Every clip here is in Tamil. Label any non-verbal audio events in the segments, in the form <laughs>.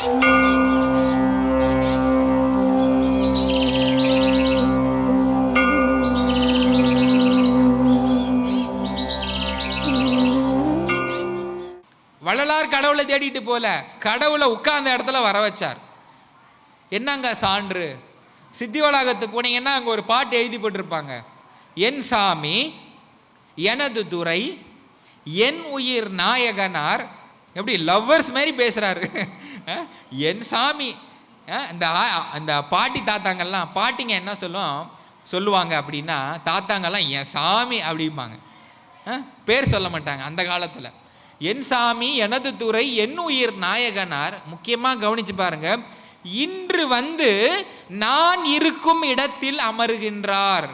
வள்ளலார் கடவுளை தேடிட்டு போல கடவுளை உட்கார்ந்த இடத்துல வர வச்சார். என்னங்க சான்று? சித்தி வளாகத்துக்கு போனீங்கன்னா அங்கே ஒரு பாட்டு எழுதி போட்டிருப்பாங்க. என் சாமி எனது துறை என் உயிர் நாயகனார் எப்படி லவ்வர்ஸ் மாதிரி பேசுகிறாரு என் சாமி. இந்த அந்த பாட்டி தாத்தாங்கெல்லாம் பாட்டிங்க என்ன சொல்லும்? சொல்லுவாங்க அப்படின்னா தாத்தாங்கெல்லாம் என் சாமி அப்படிம்பாங்க. பேர் சொல்ல மாட்டாங்க அந்த காலத்தில். என் சாமி எனது துறை என் உயிர் நாயகனார். முக்கியமாக கவனிச்சு பாருங்க. இன்று வந்து நான் இருக்கும் இடத்தில் அமருகின்றார்.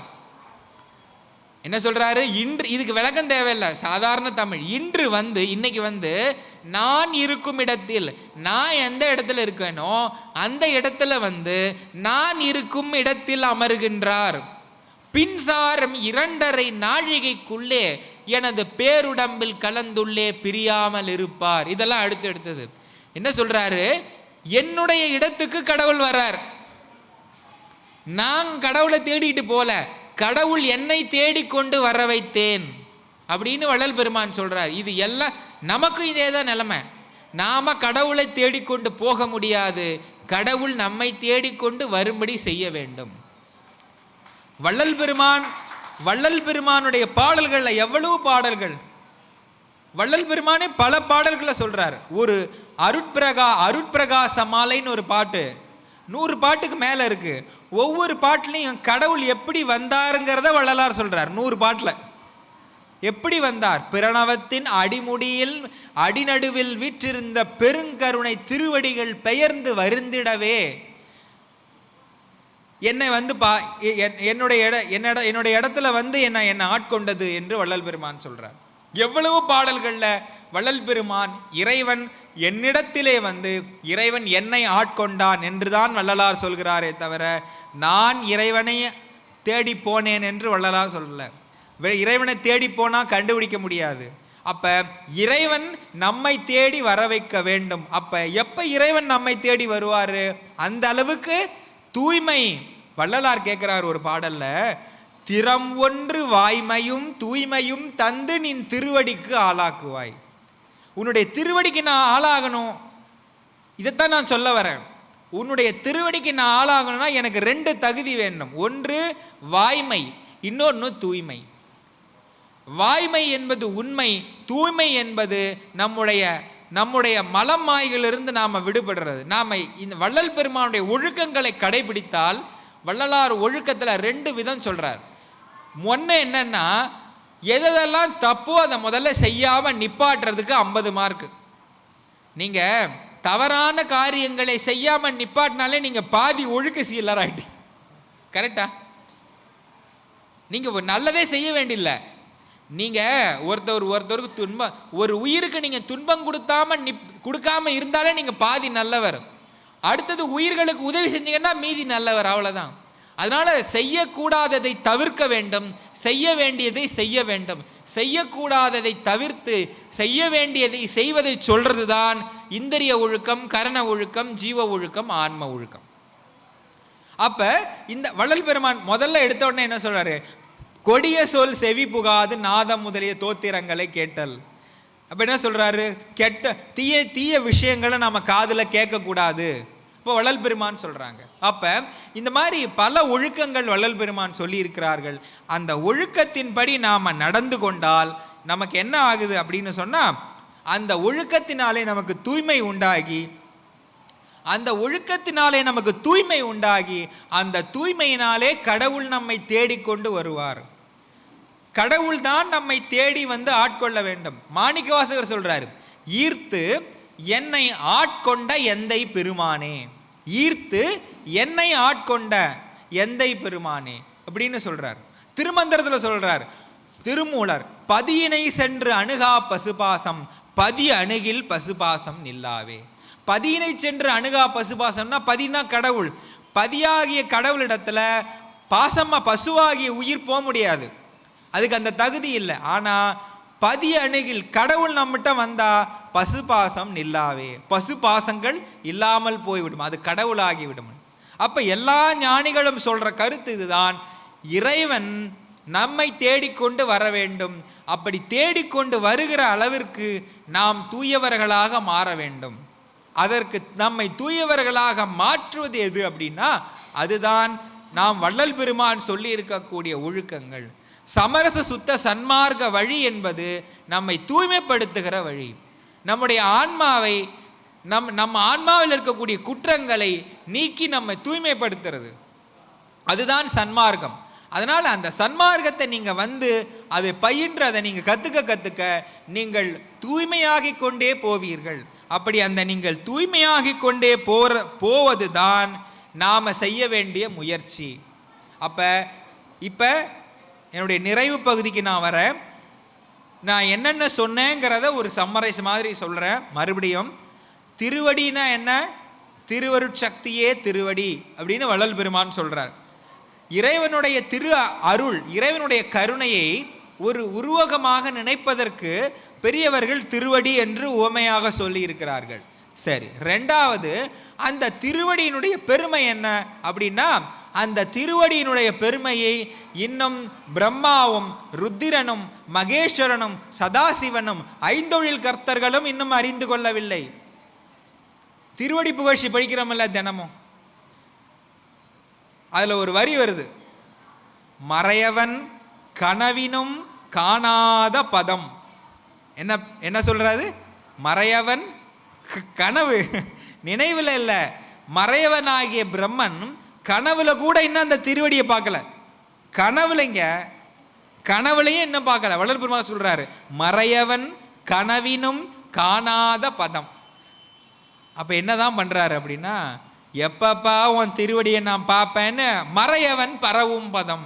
என்ன சொல்கிறாரு இன்று இதுக்கு விளக்கம் தேவையில்லை. சாதாரண தமிழ். இன்று வந்து இன்னைக்கு வந்து நான் இருக்கும் இடத்தில் நான் எந்த இடத்துல இருக்கேனோ அந்த இடத்துல வந்து நான் இருக்கும் இடத்தில் அமர்கின்றார். பின்சாரம் இரண்டரை நாழிகைக்குள்ளே எனது பேருடம்பில் கலந்துள்ளே பிரியாமல் இருப்பார். இதெல்லாம் அடுத்து எடுத்தது. என்ன சொல்றாரு? என்னுடைய இடத்துக்கு கடவுள் வரார் நான் கடவுளை தேடிட்டு போல. கடவுள் என்னை தேடிக்கொண்டு வர வைத்தேன். அப்படின்னு வள்ளல் பெருமான் சொல்கிறார் இது எல்லாம் நமக்கு இதே தான் நிலைமை. நாம் கடவுளை தேடிக்கொண்டு போக முடியாது. கடவுள் நம்மை தேடிக்கொண்டு வரும்படி செய்ய வேண்டும். வள்ளல் பெருமான் வள்ளல் பெருமானுடைய பாடல்களில் எவ்வளவு பாடல்கள்? வள்ளல் பெருமானே பல பாடல்களை சொல்கிறார் ஒரு அருட்பிரகா அருட்பிரகாச மாலைன்னு ஒரு பாட்டு. நூறு பாட்டுக்கு மேலே இருக்குது ஒவ்வொரு பாட்டிலையும் கடவுள் எப்படி வந்தாருங்கிறத வள்ளலார் சொல்கிறார் நூறு பாட்டில். எப்படி வந்தார்? பிரணவத்தின் அடிமுடியில் அடிநடுவில் வீற்றிருந்த பெருங்கருணை திருவடிகள் பெயர்ந்து வருந்திடவே. என்னை வந்து பா எ- என்- என்னுடைய இட என்னோட என்னுடைய இடத்துல வந்து என்னை என்னை ஆட்கொண்டது என்று வள்ளல் பெருமான் சொல்கிறார் எவ்வளவு பாடல்களில் வள்ளல் பெருமான் இறைவன் என்னிடத்திலே வந்து இறைவன் என்னை ஆட்கொண்டான் என்றுதான் வள்ளலார் சொல்கிறாரே தவிர நான் இறைவனை தேடி போனேன் என்று வள்ளலார் சொல்லல. இறைவனை தேடி போனால் கண்டுபிடிக்க முடியாது. அப்போ இறைவன் நம்மை தேடி வர வைக்க வேண்டும். அப்போ எப்போ இறைவன் நம்மை தேடி வருவார்? அந்த அளவுக்கு தூய்மை வள்ளலார் கேட்குறார் ஒரு பாடலில். திறம் ஒன்று வாய்மையும் தூய்மையும் தந்து நின் திருவடிக்கு ஆளாக்குவாய். உன்னுடைய திருவடிக்கு நான் ஆளாகணும். இதைத்தான் நான் சொல்ல வரேன். உன்னுடைய திருவடிக்கு நான் ஆளாகணும்னா எனக்கு ரெண்டு தகுதி வேண்டும். ஒன்று வாய்மை இன்னொன்று தூய்மை. வாய்மை என்பது உண்மை தூய்மை என்பது நம்முடைய நம்முடைய மலம் மாய்களிலிருந்து நாம் விடுபடுறது. நாம் இந்த வள்ளல் பெருமானுடைய ஒழுக்கங்களை கடைபிடித்தால் வள்ளலார் ஒழுக்கத்தில் ரெண்டு விதம் சொல்கிறார் ஒன்று என்னென்னா எதெல்லாம் தப்போ அதை முதல்ல செய்யாமல் நிப்பாட்டுறதுக்கு ஐம்பது மார்க்கு நீங்கள் தவறான காரியங்களை செய்யாமல் நிப்பாட்டினாலே நீங்கள் பாதி ஒழுக்க சீலர் கரெக்டா நீங்கள் நல்லதே செய்ய வேண்டியில்ல. நீங்கள் ஒருத்தர் ஒருத்தருக்கு துன்பம் ஒரு உயிருக்கு நீங்கள் துன்பம் கொடுத்தாம நிப் கொடுக்காம இருந்தாலே நீங்கள் பாதி நல்லவர். அடுத்தது உயிர்களுக்கு உதவி செஞ்சீங்கன்னா மீதி நல்லவர் அவ்வளோதான் அதனால் செய்யக்கூடாததை தவிர்க்க வேண்டும் செய்ய வேண்டியதை செய்ய வேண்டும். செய்யக்கூடாததை தவிர்த்து செய்ய வேண்டியதை செய்வதை சொல்றது தான் இந்திரிய ஒழுக்கம் கரண ஒழுக்கம் ஜீவ ஒழுக்கம் ஆன்ம ஒழுக்கம். அப்ப இந்த வள்ளல் பெருமான் முதல்ல எடுத்த உடனே என்ன சொல்றாரு? கொடிய சொல் செவி புகாது நாதம் முதலிய தோத்திரங்களை கேட்டல். அப்ப என்ன சொல்றாரு? கெட்ட தீய தீய விஷயங்களை நம்ம காதில் கேட்கக்கூடாது. இப்போ வள்ளல் பெருமான் சொல்கிறாங்க அப்போ இந்த மாதிரி பல ஒழுக்கங்கள் வள்ளல் பெருமான் சொல்லியிருக்கிறார்கள். அந்த ஒழுக்கத்தின்படி நாம் நடந்து கொண்டால் நமக்கு என்ன ஆகுது அப்படின்னு சொன்னால் அந்த ஒழுக்கத்தினாலே நமக்கு தூய்மை உண்டாகி அந்த ஒழுக்கத்தினாலே நமக்கு தூய்மை உண்டாகி அந்த தூய்மையினாலே கடவுள் நம்மை தேடிக்கொண்டு வருவார். கடவுள் தான் நம்மை தேடி வந்து ஆட்கொள்ள வேண்டும். மாணிக்கவாசகர் சொல்கிறார் ஈர்த்து என்னை ஆட்கொண்ட எந்தை பெருமானே? ஈர்த்து என்னை ஆட்கொண்ட எந்தை பெருமானே அப்படின்னு சொல்கிறார் திருமந்திரத்தில் சொல்கிறார் திருமூலர் பதியினை சென்று அணுகா பசுபாசம் பதி அணுகில் பசுபாசம் நில்லாவே. பதியினை சென்று அணுகா பசுபாசம்னா பதினா கடவுள். பதியாகிய கடவுளிடத்தில் பாசமாக பசுவாகிய உயிர் போக முடியாது. அதுக்கு அந்த தகுதி இல்லை. ஆனால் பதி அணுகில் கடவுள் நம்மகிட்ட வந்தால் பசு பாசம் நில்லாவே. பசு பாசங்கள் இல்லாமல் போய்விடும் அது கடவுளாகிவிடும். அப்போ எல்லா ஞானிகளும் சொல்கிற கருத்து இதுதான். இறைவன் நம்மை தேடிக்கொண்டு வர வேண்டும். அப்படி தேடிக்கொண்டு வருகிற அளவிற்கு நாம் தூயவர்களாக மாற வேண்டும். அதற்கு நம்மை தூயவர்களாக மாற்றுவது எது அப்படின்னா அதுதான் நாம் வள்ளல் பெருமான் சொல்லி இருக்கக்கூடிய ஒழுக்கங்கள். சமரச சுத்த சன்மார்க்க வழி என்பது நம்மை தூய்மைப்படுத்துகிற வழி. நம்முடைய ஆன்மாவை நம் நம்ம ஆன்மாவில் இருக்கக்கூடிய குற்றங்களை நீக்கி நம்மை தூய்மைப்படுத்துறது. அதுதான் சன்மார்க்கம். அதனால் அந்த சன்மார்க்கத்தை நீங்கள் வந்து அதை பயின்றதை நீங்கள் கற்றுக்க கற்றுக்க நீங்கள் தூய்மையாகி கொண்டே போவீர்கள். அப்படி அந்த நீங்கள் தூய்மையாகி கொண்டே போற போவது தான் நாம் செய்ய வேண்டிய முயற்சி. அப்போ இப்போ என்னுடைய நிறைவு பகுதிக்கு நான் வரேன். நான் என்னென்ன சொன்னேங்கிறத ஒரு சம்மரைஸ் மாதிரி சொல்கிறேன் மறுபடியும் திருவடினா என்ன? திருவருட்சக்தியே திருவடி அப்படின்னு வள்ளல் பெருமான் சொல்கிறார் இறைவனுடைய திரு அருள் இறைவனுடைய கருணையை ஒரு உருவகமாக நினைப்பதற்கு பெரியவர்கள் திருவடி என்று உவமையாக சொல்லி இருக்கிறார்கள் சரி ரெண்டாவது அந்த திருவடியினுடைய பெருமை என்ன அப்படின்னா அந்த திருவடியினுடைய பெருமையை இன்னும் பிரம்மாவும் ருத்திரனும் மகேஸ்வரனும் சதாசிவனும் ஐந்தொழில் கர்த்தர்களும் இன்னும் அறிந்து கொள்ளவில்லை. திருவடி புகழ்ச்சி படிக்கிறோமில்ல தினமும். அதில் ஒரு வரி வருது. மறையவன் கனவினும் காணாத பதம். என்ன என்ன சொல்கிறது மறையவன் க- கனவு. <laughs> நினைவில் இல்லை. மறையவனாகிய பிரம்மன் கனவுல கூட இன்னும் அந்த திருவடியை பார்க்கல. கனவுலைங்க கனவுலையும் இன்னும் பார்க்கல. வள்ளல் பெருமாள் சொல்றாரு மறையவன் கனவினும் காணாத பதம். அப்போ என்னதான் பண்றாரு அப்படின்னா எப்பப்பா உன் திருவடியை நான் பார்ப்பேன்னு மறையவன் பரவும் பதம்.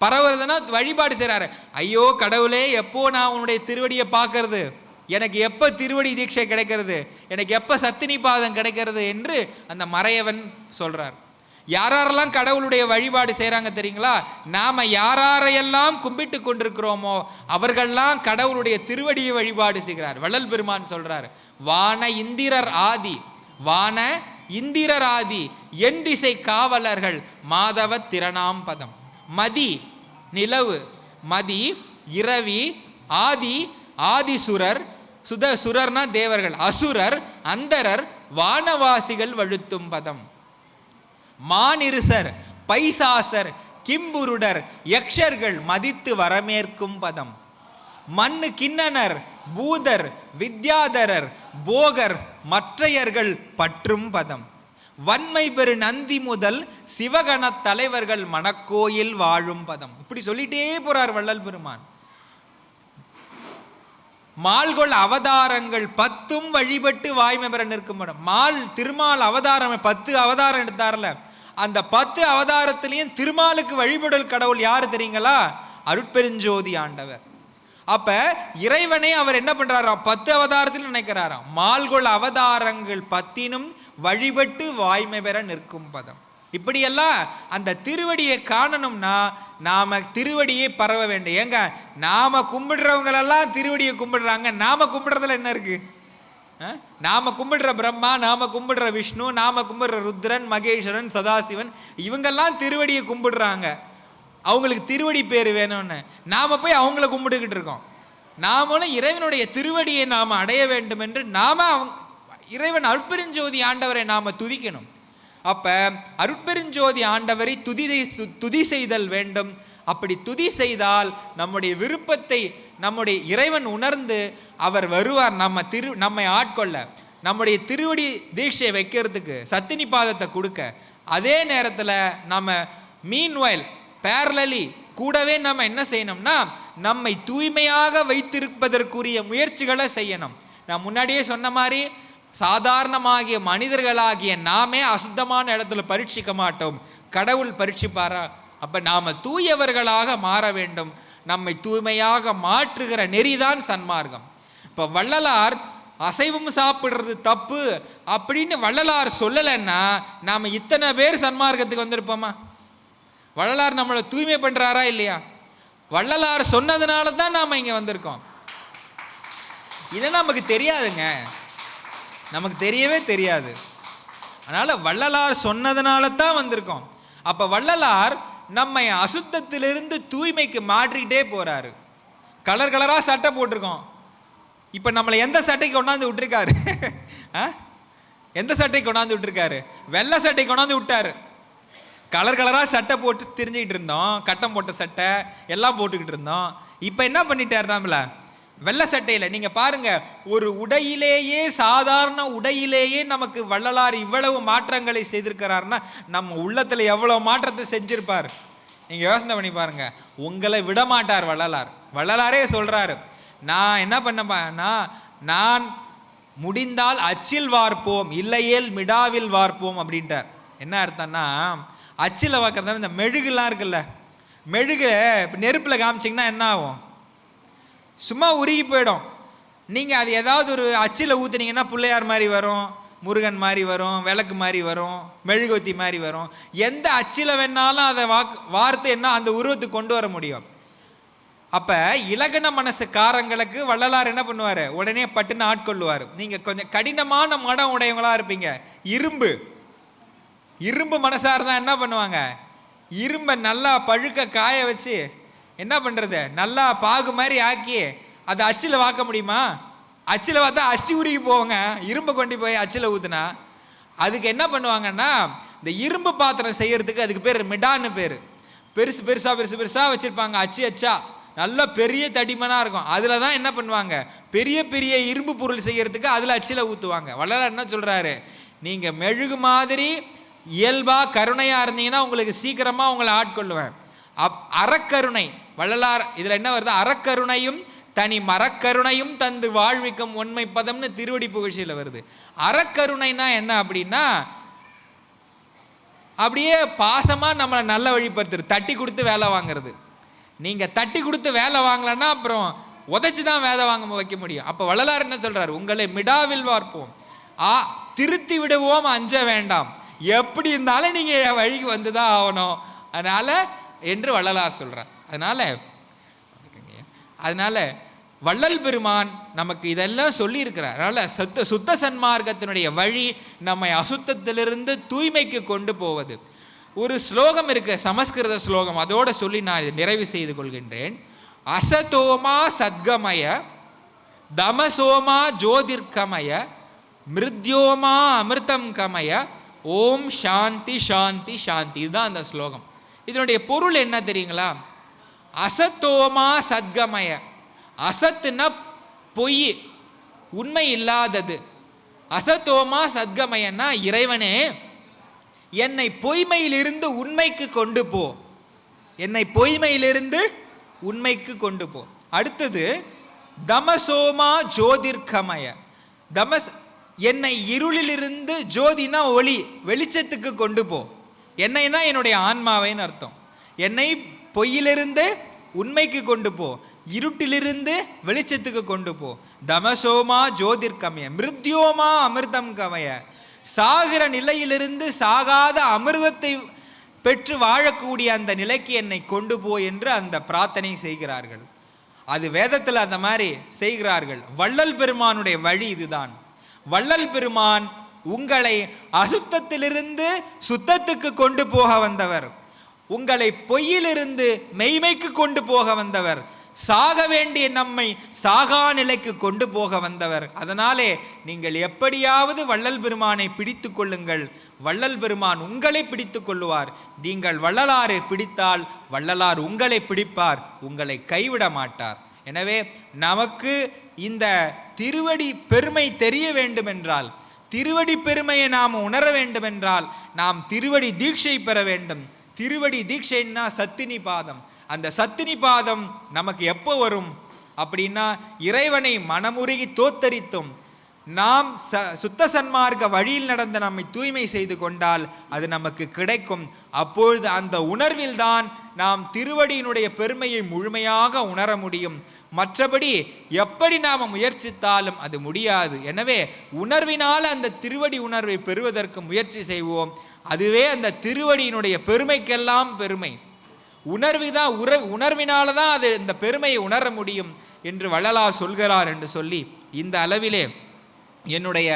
பரவுறதுன்னா வழிபாடு செய்கிறாரு ஐயோ கடவுளே எப்போ நான் உன்னுடைய திருவடியை பார்க்கறது? எனக்கு எப்போ திருவடி தீட்சை கிடைக்கிறது? எனக்கு எப்போ சத்தினி பாதம் கிடைக்கிறது? என்று அந்த மறையவன் சொல்றார். யாரெல்லாம் கடவுளுடைய வழிபாடு செய்கிறாங்க தெரியுங்களா? நாம் யாரையெல்லாம் கும்பிட்டு கொண்டிருக்கிறோமோ அவர்கள்லாம் கடவுளுடைய திருவடியை வழிபாடு செய்கிறார். வள்ளல் பெருமான் சொல்கிறார் வான இந்திரர் ஆதி வான இந்திரர் ஆதி என் திசை காவலர்கள் மாதவ திரணாம் பதம். மதி நிலவு மதி இரவி ஆதி ஆதிசுரர் சுத சுரர்னா தேவர்கள் அசுரர் அந்தரர் வானவாசிகள் வழுத்தும் பதம். மானிருசர் பைசாசர் கிம்புருடர் யக்ஷர்கள் மதித்து வரமேற்கும் பதம். மண்ணு கிண்ணனர் பூதர் வித்யாதரர் போகர் மற்றையர்கள் பற்றும் பதம். வன்மை பெரு நந்தி முதல் சிவகணத் தலைவர்கள் மணக்கோயில் வாழும் பதம். இப்படி சொல்லிட்டே போறார் வள்ளல் பெருமான். மால்கொள் அவதாரங்கள் பத்தும் வழிபட்டு வாய்மை பெற நிற்கும் படம் மால் திருமால் அவதாரம் பத்து அவதாரம் எடுத்தார்ல. அந்த பத்து அவதாரத்திலையும் திருமாலுக்கு வழிபடல் கடவுள் யார் தெரியுங்களா? அருட்பெருஞ்சோதி ஆண்டவர். அப்ப இறைவனே அவர் என்ன பண்றாராம்? பத்து அவதாரத்தில் நினைக்கிறாராம். மால்கொள் அவதாரங்கள் பத்தினும் வழிபட்டு வாய்மை பெற நிற்கும் பதம். இப்படியெல்லாம் அந்த திருவடியை காணணும்னா நாம் திருவடியை பரவ வேண்டும். ஏங்க நாம் கும்பிடுறவங்களெல்லாம் திருவடியை கும்பிடுறாங்க. நாம் கும்பிடுறதுல என்ன இருக்குது அஹ்? நாம கும்பிடுற பிரம்மா நாம கும்பிடுற விஷ்ணு நாம கும்பிடுற ருத்ரன் மகேஸ்வரன் சதாசிவன் இவங்கெல்லாம் திருவடியை கும்பிடுறாங்க. அவங்களுக்கு திருவடி பேர் வேணும்னு. நாம போய் அவங்கள கும்பிட்டுக்கிட்டு இருக்கோம். நாமளும் இறைவனுடைய திருவடியை நாம் அடைய வேண்டும் என்று நாம அவங்க இறைவன் அருட்பெருஞ்சோதி ஆண்டவரை நாம துதிக்கணும். அப்போ அருட்பெருஞ்சோதி ஆண்டவரை துதிதை துதி செய்தல் வேண்டும். அப்படி துதி செய்தால் நம்முடைய விருப்பத்தை நம்முடைய இறைவன் உணர்ந்து அவர் வருவார் நம்ம திரு நம்மை ஆட்கொள்ள. நம்முடைய திருவடி தீட்சை வைக்கிறதுக்கு சத்தினி பாதத்தை கொடுக்க. அதே நேரத்தில் நம்ம மீன்வயல் பேரலி கூடவே நம்ம என்ன செய்யணும்னா நம்மை தூய்மையாக வைத்திருப்பதற்குரிய முயற்சிகளை செய்யணும். நான் முன்னாடியே சொன்ன மாதிரி சாதாரணமாகிய மனிதர்களாகிய நாமே அசுத்தமான இடத்துல பரீட்சிக்க மாட்டோம். கடவுள் பரீட்சிப்பாரா? அப்போ நாம் தூயவர்களாக மாற வேண்டும். நம்மை தூய்மையாக மாற்றுகிற நெறிதான் சன்மார்க்கம். இப்போ வள்ளலார் அசைவம் சாப்பிடுறது தப்பு அப்படின்னு வள்ளலார் சொல்லலைன்னா நாம் இத்தனை பேர் சன்மார்க்கத்துக்கு வந்திருப்போமா? வள்ளலார் நம்மளை தூய்மை பண்ணுறாரா இல்லையா? வள்ளலார் சொன்னதுனால தான் நாம் இங்கே வந்திருக்கோம். இது நமக்கு தெரியாதுங்க. நமக்கு தெரியவே தெரியாது. அதனால் வள்ளலார் சொன்னதுனால தான் வந்திருக்கோம். அப்போ வள்ளலார் நம்மை அசுத்தத்திலிருந்து தூய்மைக்கு மாற்றிக்கிட்டே போகிறாரு கலர் கலராக சட்டை போட்டிருக்கோம். இப்போ நம்மளை எந்த சட்டைக்கு கொண்டாந்து விட்டுருக்காரு? ஆ? எந்த சட்டைக்கு கொண்டாந்து விட்டுருக்காரு? வெள்ளை சட்டை கொண்டாந்து விட்டாரு. கலர் கலராக சட்டை போட்டு தெரிஞ்சுக்கிட்டு இருந்தோம். கட்டம் போட்ட சட்டை எல்லாம் போட்டுக்கிட்டு இருந்தோம். இப்போ என்ன பண்ணிட்டார் நம்மளை? வெள்ளை சட்டையில். நீங்கள் பாருங்க ஒரு உடையிலேயே சாதாரண உடையிலேயே நமக்கு வள்ளலார் இவ்வளவு மாற்றங்களை செய்திருக்கிறாருன்னா நம்ம உள்ளத்தில் எவ்வளோ மாற்றத்தை செஞ்சிருப்பார்? நீங்கள் யோசனை பண்ணி பாருங்க. உங்களை விட மாட்டார் வள்ளலார். வள்ளலாரே சொல்கிறாரு நான் என்ன பண்ணப்பா நான் முடிந்தால் அச்சில் வார்ப்போம் இல்லையேல் மிடாவில் வார்ப்போம் அப்படின்ட்டார். என்ன அர்த்தம்னா அச்சில் வாக்குறதுனால இந்த மெழுகுலாம் இருக்குல்ல மெழுகு நெருப்பில் காமிச்சிங்கன்னா என்ன ஆகும்? சும்மா உருகி போயிடும். நீங்கள் அது ஏதாவது ஒரு அச்சில் ஊற்றுனீங்கன்னா பிள்ளையார் மாதிரி வரும் முருகன் மாதிரி வரும் விளக்கு மாதிரி வரும் மெழுகுவத்தி மாதிரி வரும். எந்த அச்சில் வேணாலும் அதை வாக் வார்த்தை என்ன அந்த உருவத்துக்கு கொண்டு வர முடியும். அப்போ இலகன மனசுக்காரங்களுக்கு வள்ளலார் என்ன பண்ணுவார்? உடனே பட்டுன்னு ஆட்கொள்ளுவார் நீங்கள் கொஞ்சம் கடினமான மடம் உடையவங்களா இருப்பீங்க. இரும்பு. இரும்பு மனசாக இருந்தால் என்ன பண்ணுவாங்க? இரும்பை நல்லா பழுக்க காய வச்சு என்ன பண்ணுறது நல்லா பாகு மாதிரி ஆக்கி அதை அச்சில் வாக்க முடியுமா? அச்சில் பார்த்தா அச்சு உருகி போவாங்க. இரும்பை கொண்டு போய் அச்சில் ஊற்றுனா அதுக்கு என்ன பண்ணுவாங்கன்னா இந்த இரும்பு பாத்திரம் செய்கிறதுக்கு அதுக்கு பேர் மிடான்னு பேர். பெருசு பெருசாக பெருசு பெருசாக வச்சுருப்பாங்க. அச்சு அச்சா. நல்ல பெரிய தடிமனாக இருக்கும். அதில் தான் என்ன பண்ணுவாங்க? பெரிய பெரிய இரும்பு பொருள் செய்கிறதுக்கு அதில் அச்சில் ஊற்றுவாங்க வள்ளலார் என்ன சொல்கிறாரு நீங்கள் மெழுகு மாதிரி இயல்பாக கருணையாக இருந்தீங்கன்னா உங்களுக்கு சீக்கிரமாக உங்களை ஆட்கொள்ளுவேன். அப் அறக்கருணை வள்ளலார் இதில் என்ன வருது? அறக்கருணையும் தனி மரக்கருணையும் தந்து வாழ்விக்கும் உண்மை பதம்னு திருவடி புகழ்ச்சியில் வருது. அறக்கருணைனா என்ன அப்படின்னா அப்படியே பாசமாக நம்மளை நல்ல வழிபடுத்துரு தட்டி கொடுத்து வேலை வாங்குறது. நீங்கள் தட்டி கொடுத்து வேலை வாங்கலைன்னா அப்புறம் உதைச்சி தான் வேலை வாங்க வைக்க முடியும். அப்போ வள்ளலார் என்ன சொல்கிறார் உங்களை மிடாவில் பார்ப்போம். ஆ திருத்தி விடுவோம் அஞ்ச வேண்டாம். எப்படி இருந்தாலும் நீங்கள் என் வழிக்கு வந்து தான் ஆகணும். அதனால் என்று வள்ளலார் சொல்கிறார் அதனால் அதனால் வள்ளல் பெருமான் நமக்கு இதெல்லாம் சொல்லியிருக்கிறார். அதனால் சுத்த சுத்த சன்மார்க்கத்தினுடைய வழி நம்மை அசுத்தத்திலிருந்து தூய்மைக்கு கொண்டு போவது. ஒரு ஸ்லோகம் இருக்க சமஸ்கிருத ஸ்லோகம். அதோட சொல்லி நான் இதை நிறைவு செய்து கொள்கின்றேன். அசதோமா சத்கமய தமசோமா ஜோதிர்கமய மிருத்யோமா அமிர்தம் கமய ஓம் சாந்தி சாந்தி சாந்தி. இதுதான் அந்த ஸ்லோகம். இதனுடைய பொருள் என்ன தெரியுங்களா? அசத்தோமா சத்கமய. அசத்துனா பொய் உண்மை இல்லாதது. அசத்தோமா சத்கமயன்னா இறைவனே என்னை பொய்மையிலிருந்து உண்மைக்கு கொண்டு போ. என்னை பொய்மையிலிருந்து உண்மைக்கு கொண்டு போ. அடுத்தது தமசோமா ஜோதிர்கமய. தமஸ் என்னை இருளிலிருந்து ஜோதினா ஒளி வெளிச்சத்துக்கு கொண்டு போ. என்னைனா என்னுடைய ஆன்மாவைன்னு அர்த்தம். என்னை பொய்யிலிருந்து உண்மைக்கு கொண்டு போ இருட்டிலிருந்து வெளிச்சத்துக்கு கொண்டு போ. தமசோமா ஜோதிர்கமய மிருத்யோமா அமிர்தம் கமய. சாகிற நிலையிலிருந்து சாகாத அமிர்தத்தை பெற்று வாழக்கூடிய அந்த நிலைக்கு என்னை கொண்டு போ என்று அந்த பிரார்த்தனை செய்கிறார்கள். அது வேதத்தில் அந்த மாதிரி செய்கிறார்கள். வள்ளல் பெருமானுடைய வழி இதுதான். வள்ளல் பெருமான் உங்களை அசுத்தத்திலிருந்து சுத்தத்துக்கு கொண்டு போக வந்தவர். உங்களை பொய்யிலிருந்து மெய்மைக்கு கொண்டு போக வந்தவர். சாக வேண்டிய நம்மை சாகா நிலைக்கு கொண்டு போக வந்தவர். அதனாலே நீங்கள் எப்படியாவது வள்ளல் பெருமானை பிடித்து கொள்ளுங்கள். வள்ளல் பெருமான் உங்களை பிடித்து கொள்ளுவார். நீங்கள் வள்ளலாரை பிடித்தால் வள்ளலார் உங்களை பிடிப்பார். உங்களை கைவிட மாட்டார். எனவே நமக்கு இந்த திருவடி பெருமை தெரிய வேண்டுமென்றால் திருவடி பெருமையை நாம் உணர வேண்டுமென்றால் நாம் திருவடி தீட்சை பெற வேண்டும். திருவடி தீட்சைன்னா சத்தினி பாதம். அந்த சத்தினி பாதம் நமக்கு எப்போ வரும்? அப்படின்னா இறைவனை மனமுருகி தோத்தரித்தும் நாம் ச சுத்த சன்மார்க்க வழியில் நடந்த நம்மை தூய்மை செய்து கொண்டால் அது நமக்கு கிடைக்கும். அப்பொழுது அந்த உணர்வில்தான் நாம் திருவடியினுடைய பெருமையை முழுமையாக உணர முடியும். மற்றபடி எப்படி நாம் முயற்சித்தாலும் அது முடியாது. எனவே உணர்வினால் அந்த திருவடி உணர்வை பெறுவதற்கு முயற்சி செய்வோம். அதுவே அந்த திருவடியினுடைய பெருமைக்கெல்லாம் பெருமை. உணர்வு தான் உற உணர்வினால தான் அது இந்த பெருமையை உணர முடியும் என்று வள்ளலார் சொல்கிறார் என்று சொல்லி இந்த அளவிலே என்னுடைய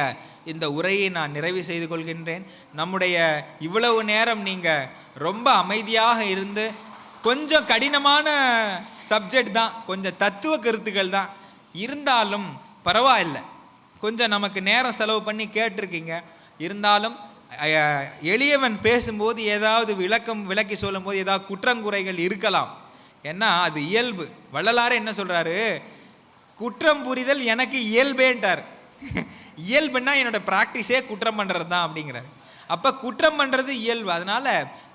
இந்த உரையை நான் நிறைவு செய்து கொள்கின்றேன். நம்முடைய இவ்வளவு நேரம் நீங்கள் ரொம்ப அமைதியாக இருந்து கொஞ்சம் கடினமான சப்ஜெக்ட் தான். கொஞ்சம் தத்துவ கருத்துக்கள் தான். இருந்தாலும் பரவாயில்லை. கொஞ்சம் நமக்கு நேரம் செலவு பண்ணி கேட்டிருக்கீங்க. இருந்தாலும் எளியவன் பேசும்போது ஏதாவது விளக்கம் விளக்கி சொல்லும்போது ஏதாவது குற்றங்குறைகள் இருக்கலாம். ஏன்னா அது இயல்பு. வள்ளலாரே என்ன சொல்கிறாரு குற்றம் புரிதல் எனக்கு இயல்பேன்ட்டார். <laughs> இயல்புன்னா என்னோடய ப்ராக்டிஸே குற்றம் பண்ணுறது தான் அப்படிங்கிறார். அப்போ குற்றம் பண்ணுறது இயல்பு. அதனால்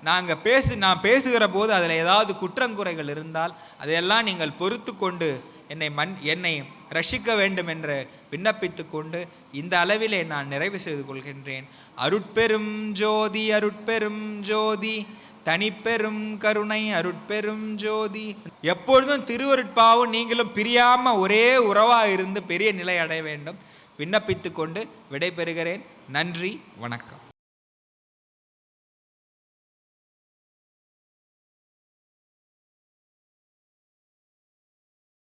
நாங்கள் பேசு நான் பேசுகிற போது அதில் ஏதாவது குற்றங்குறைகள் இருந்தால் அதையெல்லாம் நீங்கள் பொறுத்து கொண்டு என்னை மண் என்னை ரஷிக்க வேண்டும் என்று விண்ணப்பித்து கொண்டு இந்த அளவிலே நான் நிறைவு செய்து கொள்கின்றேன். அருட்பெரும் ஜோதி அருட்பெரும் ஜோதி தனிப்பெரும் கருணை அருட்பெரும் ஜோதி. எப்பொழுதும் திருவருட்பாவும் நீங்களும் பிரியாமல் ஒரே உறவாக இருந்து பெரிய நிலை அடைய வேண்டும். விண்ணப்பித்து கொண்டு விடைபெறுகிறேன். நன்றி வணக்கம்.